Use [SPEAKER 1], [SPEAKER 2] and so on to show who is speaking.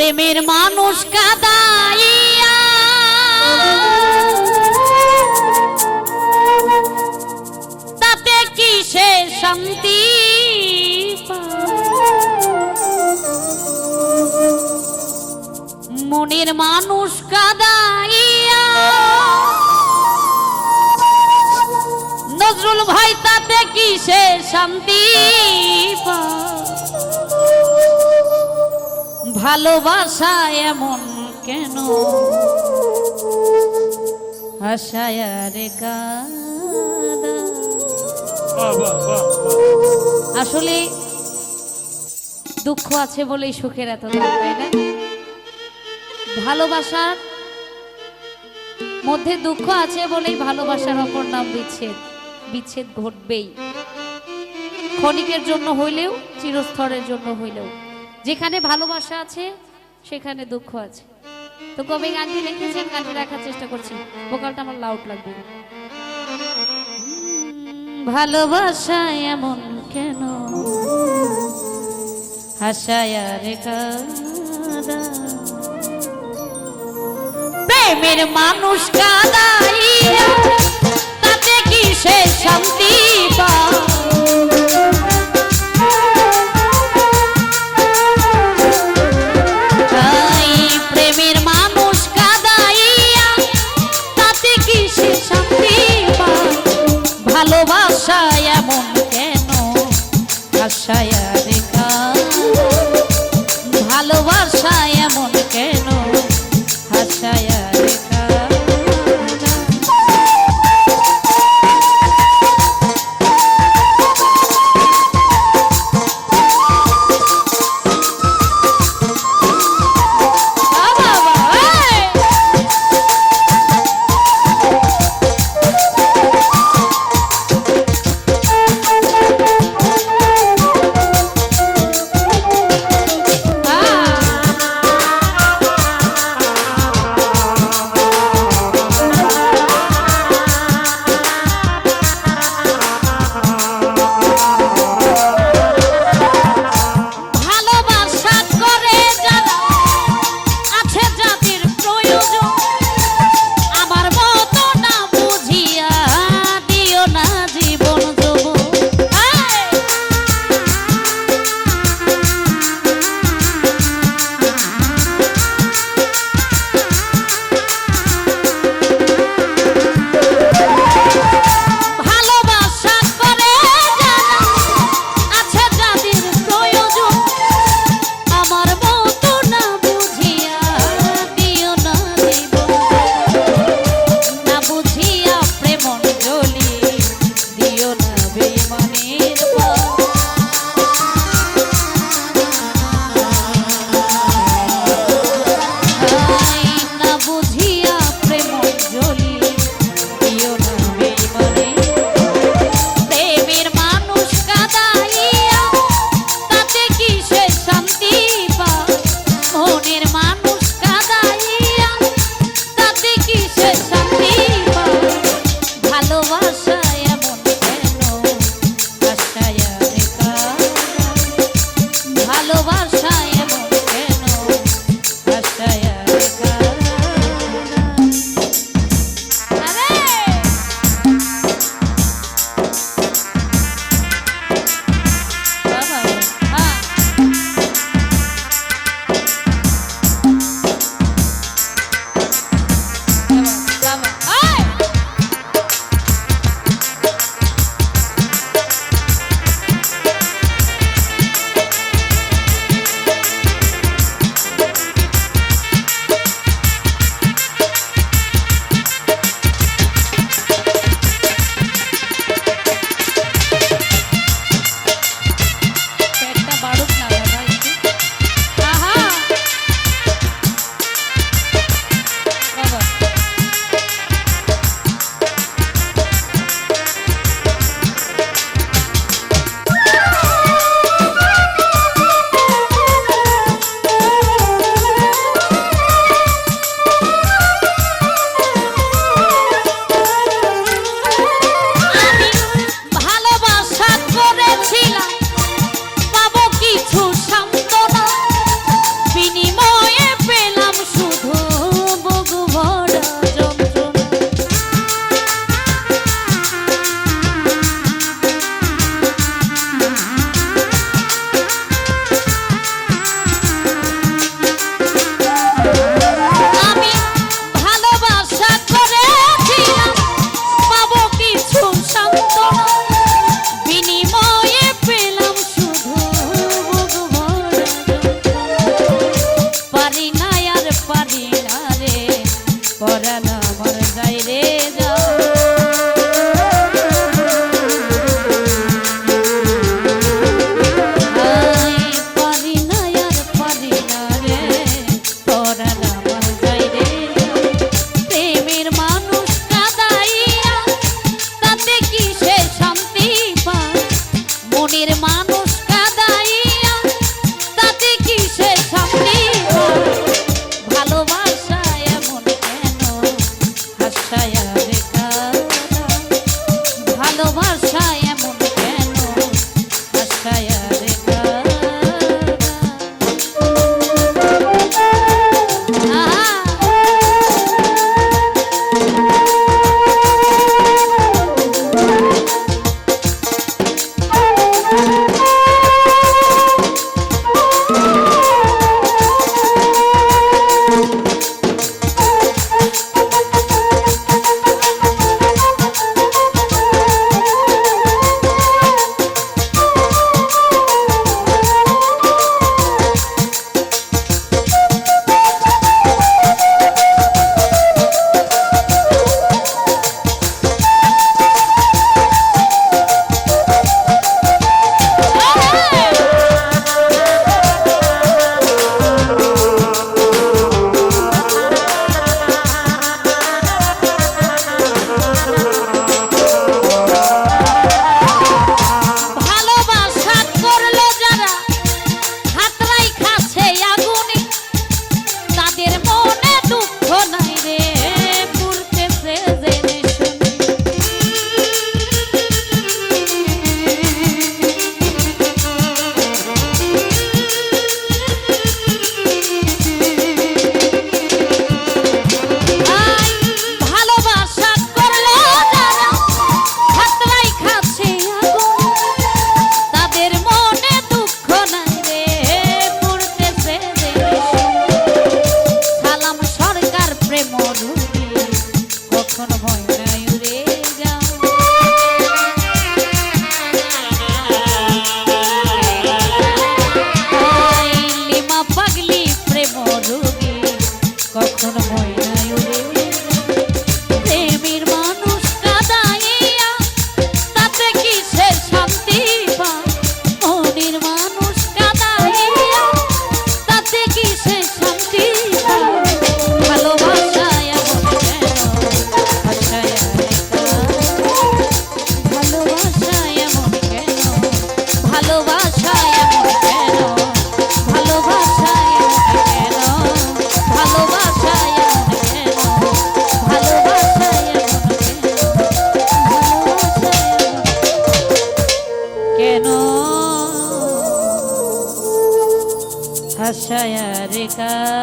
[SPEAKER 1] প্রেমের মানুষ কাদাইয়া তাতে কি সে শান্তি? মনের মানুষ কাদাইয়া নজরুল ভাই, তাতে কি সে শান্তি পায়? ভালোবাসা এমন কেন। আসলে দুঃখ আছে বলেই সুখের এত ভালোবাসার মধ্যে দুঃখ আছে বলেই ভালোবাসার অপর নাম বিচ্ছেদ বিচ্ছেদ ঘটবেই। ক্ষণিকের জন্য হইলেও, চিরস্তরের জন্য হইলেও। যেখানে ভালোবাসা আছে, সেখানে দুঃখ আছে। তো কবি গানটি লিখেছেন, গানটি রাখার চেষ্টা করছি। ভোকালটা আমার লাউড লাগবে। ভালোবাসা এমন কেন? হাসায় প্রেমের মানুষ কাদাইয়া, তাতে কি সে শান্তি পায়? হাসায়া রেখা